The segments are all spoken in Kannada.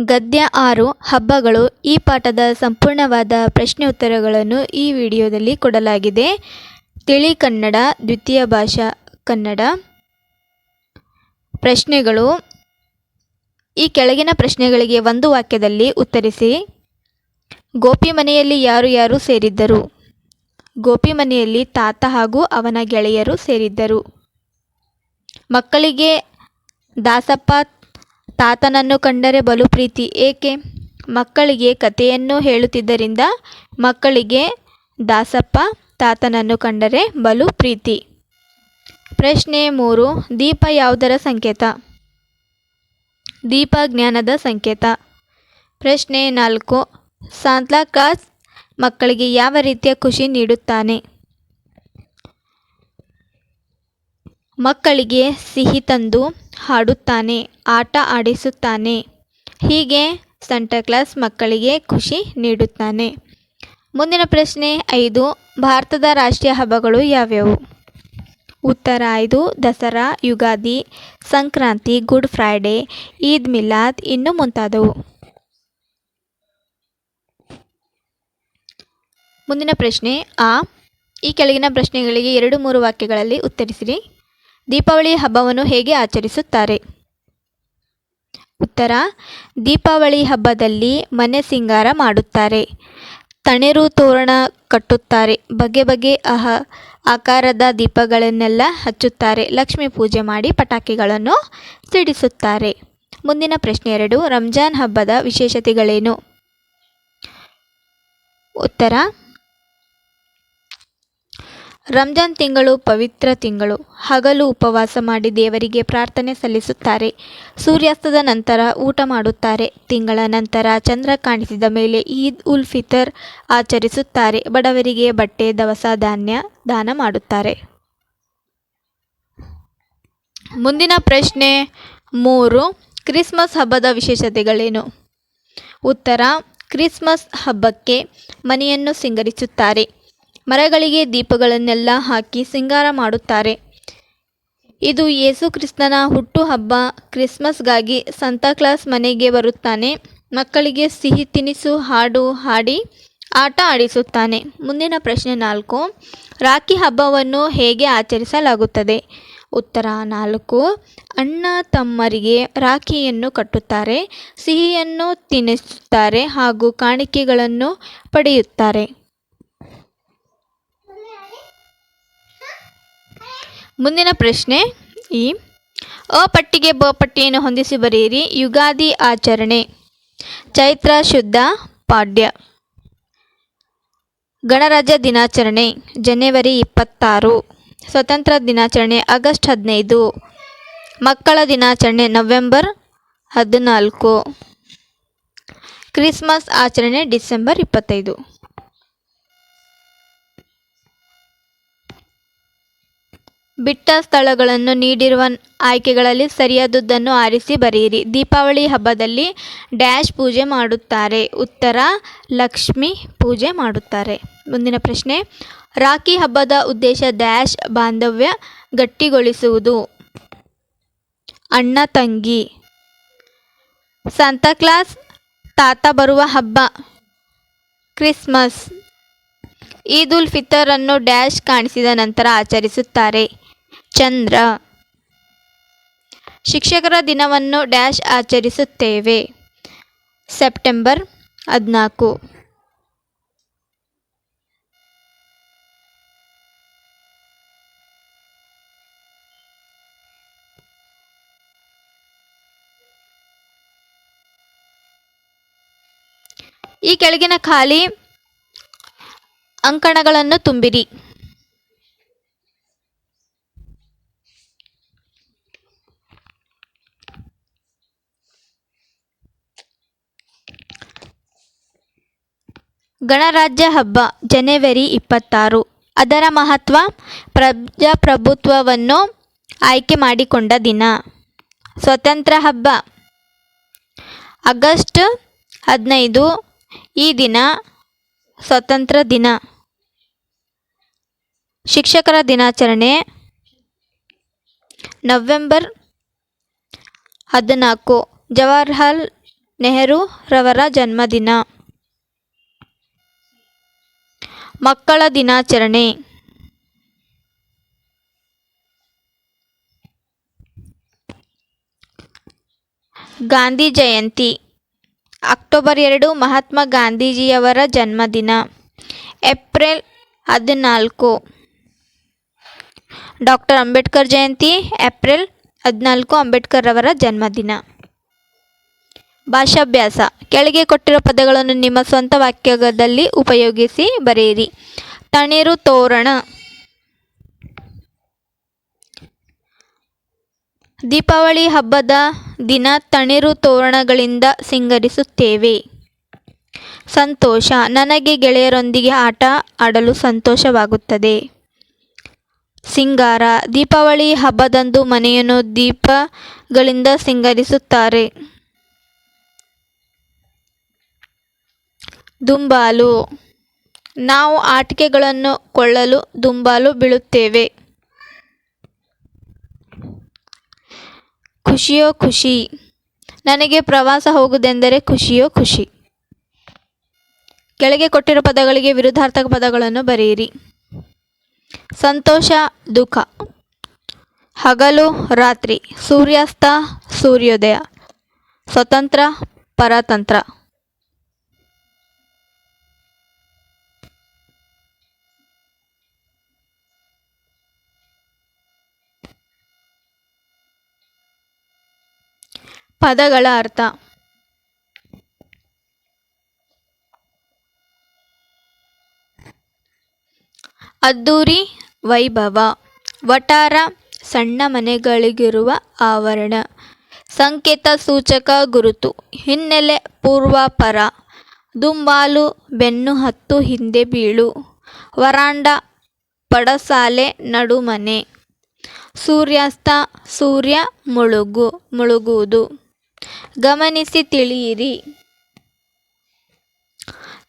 ಗದ್ಯ ಆರು ಹಬ್ಬಗಳು ಈ ಪಾಠದ ಸಂಪೂರ್ಣವಾದ ಪ್ರಶ್ನೆ ಉತ್ತರಗಳನ್ನು ಈ ವಿಡಿಯೋದಲ್ಲಿ ಕೊಡಲಾಗಿದೆ. ತಿಳಿ ಕನ್ನಡ, ದ್ವಿತೀಯ ಭಾಷಾ ಕನ್ನಡ. ಪ್ರಶ್ನೆಗಳು. ಈ ಕೆಳಗಿನ ಪ್ರಶ್ನೆಗಳಿಗೆ ಒಂದು ವಾಕ್ಯದಲ್ಲಿ ಉತ್ತರಿಸಿ. ಗೋಪಿ ಮನೆಯಲ್ಲಿ ಯಾರು ಯಾರು ಸೇರಿದ್ದರು? ಗೋಪಿ ಮನೆಯಲ್ಲಿ ತಾತ ಹಾಗೂ ಅವನ ಗೆಳೆಯರು ಸೇರಿದ್ದರು. ಮಕ್ಕಳಿಗೆ ದಾಸಪ್ಪ ತಾತನನ್ನು ಕಂಡರೆ ಬಲು ಪ್ರೀತಿ. ಏಕೆ? ಮಕ್ಕಳಿಗೆ ಕಥೆಯನ್ನು ಹೇಳುತ್ತಿದ್ದರಿಂದ ಮಕ್ಕಳಿಗೆ ದಾಸಪ್ಪ ತಾತನನ್ನು ಕಂಡರೆ ಬಲು ಪ್ರೀತಿ. ಪ್ರಶ್ನೆ ಮೂರು. ದೀಪ ಯಾವುದರ ಸಂಕೇತ? ದೀಪ ಜ್ಞಾನದ ಸಂಕೇತ. ಪ್ರಶ್ನೆ ನಾಲ್ಕು. ಸಾಂತಾಕ್ಲಾಸ್ ಮಕ್ಕಳಿಗೆ ಯಾವ ರೀತಿಯ ಖುಷಿ ನೀಡುತ್ತಾನೆ? ಮಕ್ಕಳಿಗೆ ಸಿಹಿ ತಂದು ಹಾಡುತ್ತಾನೆ, ಆಟ ಆಡಿಸುತ್ತಾನೆ. ಹೀಗೆ ಸಂಟಾಕ್ಲಾಸ್ ಮಕ್ಕಳಿಗೆ ಖುಷಿ ನೀಡುತ್ತಾನೆ. ಮುಂದಿನ ಪ್ರಶ್ನೆ ಐದು, ಭಾರತದ ರಾಷ್ಟ್ರೀಯ ಹಬ್ಬಗಳು ಯಾವ್ಯಾವು? ಉತ್ತರ ಐದು, ದಸರಾ, ಯುಗಾದಿ, ಸಂಕ್ರಾಂತಿ, ಗುಡ್ ಫ್ರೈಡೇ, ಈದ್ ಮಿಲಾದ್ ಇನ್ನು ಮುಂತಾದವು. ಮುಂದಿನ ಪ್ರಶ್ನೆ ಆ. ಈ ಕೆಳಗಿನ ಪ್ರಶ್ನೆಗಳಿಗೆ ಎರಡು ಮೂರು ವಾಕ್ಯಗಳಲ್ಲಿ ಉತ್ತರಿಸಿರಿ. ದೀಪಾವಳಿ ಹಬ್ಬವನ್ನು ಹೇಗೆ ಆಚರಿಸುತ್ತಾರೆ? ಉತ್ತರ, ದೀಪಾವಳಿ ಹಬ್ಬದಲ್ಲಿ ಮನೆ ಸಿಂಗಾರ ಮಾಡುತ್ತಾರೆ. ತಣೆರು ತೋರಣ ಕಟ್ಟುತ್ತಾರೆ. ಬಗೆ ಬಗೆ ಅಹ, ಆಕಾರದ ದೀಪಗಳನ್ನೆಲ್ಲ ಹಚ್ಚುತ್ತಾರೆ. ಲಕ್ಷ್ಮೀ ಪೂಜೆ ಮಾಡಿ ಪಟಾಕಿಗಳನ್ನು ಸಿಡಿಸುತ್ತಾರೆ. ಮುಂದಿನ ಪ್ರಶ್ನೆ ಎರಡು, ರಂಜಾನ್ ಹಬ್ಬದ ವಿಶೇಷತೆಗಳೇನು? ಉತ್ತರ ರಂಜಾನ್ ತಿಂಗಳು ಪವಿತ್ರ ತಿಂಗಳು. ಹಗಲು ಉಪವಾಸ ಮಾಡಿ ದೇವರಿಗೆ ಪ್ರಾರ್ಥನೆ ಸಲ್ಲಿಸುತ್ತಾರೆ. ಸೂರ್ಯಾಸ್ತದ ನಂತರ ಊಟ ಮಾಡುತ್ತಾರೆ. ತಿಂಗಳ ನಂತರ ಚಂದ್ರ ಕಾಣಿಸಿದ ಮೇಲೆ ಈದ್ ಉಲ್ ಫಿತರ್ ಆಚರಿಸುತ್ತಾರೆ. ಬಡವರಿಗೆ ಬಟ್ಟೆ, ದವಸ, ಧಾನ್ಯ ದಾನ ಮಾಡುತ್ತಾರೆ. ಮುಂದಿನ ಪ್ರಶ್ನೆ ಮೂರು. ಕ್ರಿಸ್ಮಸ್ ಹಬ್ಬದ ವಿಶೇಷತೆಗಳೇನು? ಉತ್ತರ, ಕ್ರಿಸ್ಮಸ್ ಹಬ್ಬಕ್ಕೆ ಮನೆಯನ್ನು ಸಿಂಗರಿಸುತ್ತಾರೆ. ಮರಗಳಿಗೆ ದೀಪಗಳನ್ನೆಲ್ಲ ಹಾಕಿ ಸಿಂಗಾರ ಮಾಡುತ್ತಾರೆ. ಇದು ಯೇಸು ಕ್ರಿಸ್ತನ ಹುಟ್ಟುಹಬ್ಬ. ಕ್ರಿಸ್ಮಸ್ಗಾಗಿ ಸಂತಾಕ್ಲಾಸ್ ಮನೆಗೆ ಬರುತ್ತಾನೆ. ಮಕ್ಕಳಿಗೆ ಸಿಹಿ ತಿನಿಸು, ಹಾಡು ಹಾಡಿ, ಆಟ ಆಡಿಸುತ್ತಾನೆ. ಮುಂದಿನ ಪ್ರಶ್ನೆ ನಾಲ್ಕು. ರಾಖಿ ಹಬ್ಬವನ್ನು ಹೇಗೆ ಆಚರಿಸಲಾಗುತ್ತದೆ? ಉತ್ತರ ನಾಲ್ಕು. ಅಣ್ಣ ತಮ್ಮರಿಗೆ ರಾಖಿಯನ್ನು ಕಟ್ಟುತ್ತಾರೆ, ಸಿಹಿಯನ್ನು ತಿನ್ನಿಸುತ್ತಾರೆ ಹಾಗೂ ಕಾಣಿಕೆಗಳನ್ನು ಪಡೆಯುತ್ತಾರೆ. ಮುಂದಿನ ಪ್ರಶ್ನೆ ಈ. ಅ ಪಟ್ಟಿಗೆ ಬ ಪಟ್ಟಿಯನ್ನು ಹೊಂದಿಸಿ ಬರೆಯಿರಿ. ಯುಗಾದಿ ಆಚರಣೆ. ಚೈತ್ರ ಶುದ್ಧ ಪಾಡ್ಯ. ಗಣರಾಜ್ಯ ದಿನಾಚರಣೆ, ಜನವರಿ ಇಪ್ಪತ್ತಾರು. ಸ್ವತಂತ್ರ ದಿನಾಚರಣೆ, ಆಗಸ್ಟ್ ಹದಿನೈದು. ಮಕ್ಕಳ ದಿನಾಚರಣೆ, ನವೆಂಬರ್ ಹದಿನಾಲ್ಕು. ಕ್ರಿಸ್ಮಸ್ ಆಚರಣೆ, ಡಿಸೆಂಬರ್ ಇಪ್ಪತ್ತೈದು. ಬಿಟ್ಟ ಸ್ಥಳಗಳನ್ನು ನೀಡಿರುವ ಆಯ್ಕೆಗಳಲ್ಲಿ ಸರಿಯಾದದ್ದನ್ನು ಆರಿಸಿ ಬರೆಯಿರಿ. ದೀಪಾವಳಿ ಹಬ್ಬದಲ್ಲಿ ಡ್ಯಾಶ್ ಪೂಜೆ ಮಾಡುತ್ತಾರೆ. ಉತ್ತರ, ಲಕ್ಷ್ಮಿ ಪೂಜೆ ಮಾಡುತ್ತಾರೆ. ಮುಂದಿನ ಪ್ರಶ್ನೆ, ರಾಖಿ ಹಬ್ಬದ ಉದ್ದೇಶ ಡ್ಯಾಶ್ ಬಾಂಧವ್ಯ ಗಟ್ಟಿಗೊಳಿಸುವುದು. ಅಣ್ಣ, ತಂಗಿ. ಸಾಂತಾಕ್ಲಾಸ್ ತಾತ ಬರುವ ಹಬ್ಬ. ಕ್ರಿಸ್ಮಸ್ ಈದ್ ಉಲ್ ಫಿತರ್ ಅನ್ನು ಡ್ಯಾಶ್ ಕಾಣಿಸಿದ ನಂತರ ಆಚರಿಸುತ್ತಾರೆ. ಚಂದ್ರ. ಶಿಕ್ಷಕರ ದಿನವನ್ನು ಡ್ಯಾಶ್ ಆಚರಿಸುತ್ತೇವೆ. ಸೆಪ್ಟೆಂಬರ್ ಹದಿನಾಲ್ಕು. ಈ ಕೆಳಗಿನ ಖಾಲಿ ಅಂಕಣಗಳನ್ನು ತುಂಬಿರಿ. ಗಣರಾಜ್ಯ ಹಬ್ಬ, ಜನವರಿ ಇಪ್ಪತ್ತಾರು. ಅದರ ಮಹತ್ವ, ಪ್ರಜಾಪ್ರಭುತ್ವವನ್ನು ಆಯ್ಕೆ ಮಾಡಿಕೊಂಡ ದಿನ. ಸ್ವತಂತ್ರ ಹಬ್ಬ, ಆಗಸ್ಟ್ ಹದಿನೈದು. ಈ ದಿನ ಸ್ವತಂತ್ರ ದಿನ. ಶಿಕ್ಷಕರ ದಿನಾಚರಣೆ, ನವೆಂಬರ್ ಹದಿನಾಲ್ಕು. ಜವಾಹರ್ಲಾಲ್ ನೆಹರು ರವರ ಜನ್ಮದಿನ. ಮಕ್ಕಳ ದಿನಾಚರಣೆ. ಗಾಂಧಿ ಜಯಂತಿ. ಅಕ್ಟೋಬರ್ ಎರಡು ಮಹಾತ್ಮ ಗಾಂಧೀಜಿಯವರ ಜನ್ಮದಿನ. ಏಪ್ರಿಲ್ ಹದಿನಾಲ್ಕು. ಡಾಕ್ಟರ್ ಅಂಬೇಡ್ಕರ್ ಜಯಂತಿ, ಏಪ್ರಿಲ್ ಹದಿನಾಲ್ಕು ಅಂಬೇಡ್ಕರ್ ಅವರ ಜನ್ಮದಿನ. ಭಾಷಾಭ್ಯಾಸ. ಕೆಳಗೆ ಕೊಟ್ಟಿರೋ ಪದಗಳನ್ನು ನಿಮ್ಮ ಸ್ವಂತ ವಾಕ್ಯದಲ್ಲಿ ಉಪಯೋಗಿಸಿ ಬರೆಯಿರಿ. ತಣಿರು ತೋರಣ. ದೀಪಾವಳಿ ಹಬ್ಬದ ದಿನ ತಣಿರು ತೋರಣಗಳಿಂದ ಸಿಂಗರಿಸುತ್ತೇವೆ. ಸಂತೋಷ. ನನಗೆ ಗೆಳೆಯರೊಂದಿಗೆ ಆಟ ಆಡಲು ಸಂತೋಷವಾಗುತ್ತದೆ. ಸಿಂಗಾರ. ದೀಪಾವಳಿ ಹಬ್ಬದಂದು ಮನೆಯನ್ನು ದೀಪಗಳಿಂದ ಸಿಂಗರಿಸುತ್ತಾರೆ. ದುಂಬಾಲು. ನಾವು ಆಟಿಕೆಗಳನ್ನು ಕೊಳ್ಳಲು ದುಂಬಾಲು ಬೀಳುತ್ತೇವೆ. ಖುಷಿಯೋ ಖುಷಿ. ನನಗೆ ಪ್ರವಾಸ ಹೋಗುವುದೆಂದರೆ ಖುಷಿಯೋ ಖುಷಿ. ಕೆಳಗೆ ಕೊಟ್ಟಿರೋ ಪದಗಳಿಗೆ ವಿರುದ್ಧಾರ್ಥಕ ಪದಗಳನ್ನು ಬರೆಯಿರಿ. ಸಂತೋಷ, ದುಃಖ. ಹಗಲು, ರಾತ್ರಿ. ಸೂರ್ಯಾಸ್ತ, ಸೂರ್ಯೋದಯ. ಸ್ವತಂತ್ರ, ಪರತಂತ್ರ. ಪದಗಳ ಅರ್ಥ. ಅದ್ದೂರಿ ವೈಭವ. ವಟಾರ ಸಣ್ಣ ಮನೆಗಳಿಗಿರುವ ಆವರಣ. ಸಂಕೇತ ಸೂಚಕ ಗುರುತು. ಹಿನ್ನೆಲೆ ಪೂರ್ವಾಪರ. ದುಂಬಾಲು ಬೆನ್ನು ಹತ್ತು ಹಿಂದೆ ಬೀಳು. ವರಾಂಡ ಪಡಸಾಲೆ ನಡುಮನೆ. ಸೂರ್ಯಾಸ್ತ ಸೂರ್ಯ ಮುಳುಗು ಮುಳುಗುವುದು. ಗಮನಿಸಿ ತಿಳಿಯಿರಿ.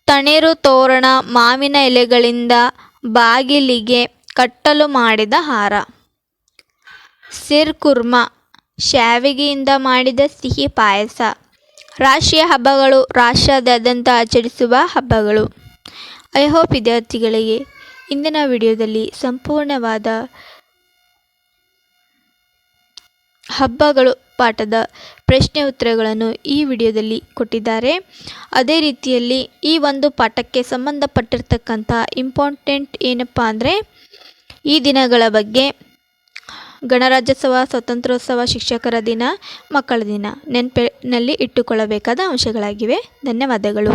ತಣಿರು ತೋರಣ ಮಾವಿನ ಎಲೆಗಳಿಂದ ಬಾಗಿಲಿಗೆ ಕಟ್ಟಲು ಮಾಡಿದ ಹಾರ. ಸಿರ್ ಕುರ್ಮ ಶಾವಿಗೆಯಿಂದ ಮಾಡಿದ ಸಿಹಿ ಪಾಯಸ. ರಾಷ್ಟ್ರೀಯ ಹಬ್ಬಗಳು ರಾಷ್ಟ್ರದಾದ್ಯಂತ ಆಚರಿಸುವ ಹಬ್ಬಗಳು. ಐ ಹೋಪ್ ವಿದ್ಯಾರ್ಥಿಗಳಿಗೆ ಇಂದಿನ ವಿಡಿಯೋದಲ್ಲಿ ಸಂಪೂರ್ಣವಾದ ಹಬ್ಬಗಳು ಪಾಠದ ಪ್ರಶ್ನೆ ಉತ್ತರಗಳನ್ನು ಈ ವಿಡಿಯೋದಲ್ಲಿ ಕೊಟ್ಟಿದ್ದಾರೆ. ಅದೇ ರೀತಿಯಲ್ಲಿ ಈ ಒಂದು ಪಾಠಕ್ಕೆ ಸಂಬಂಧಪಟ್ಟಿರ್ತಕ್ಕಂಥ ಇಂಪಾರ್ಟೆಂಟ್ ಏನಪ್ಪ ಅಂದರೆ, ಈ ದಿನಗಳ ಬಗ್ಗೆ ಗಣರಾಜ್ಯೋತ್ಸವ, ಸ್ವಾತಂತ್ರ್ಯೋತ್ಸವ, ಶಿಕ್ಷಕರ ದಿನ, ಮಕ್ಕಳ ದಿನ ನೆನಪಿನಲ್ಲಿ ಇಟ್ಟುಕೊಳ್ಳಬೇಕಾದ ಅಂಶಗಳಾಗಿವೆ. ಧನ್ಯವಾದಗಳು.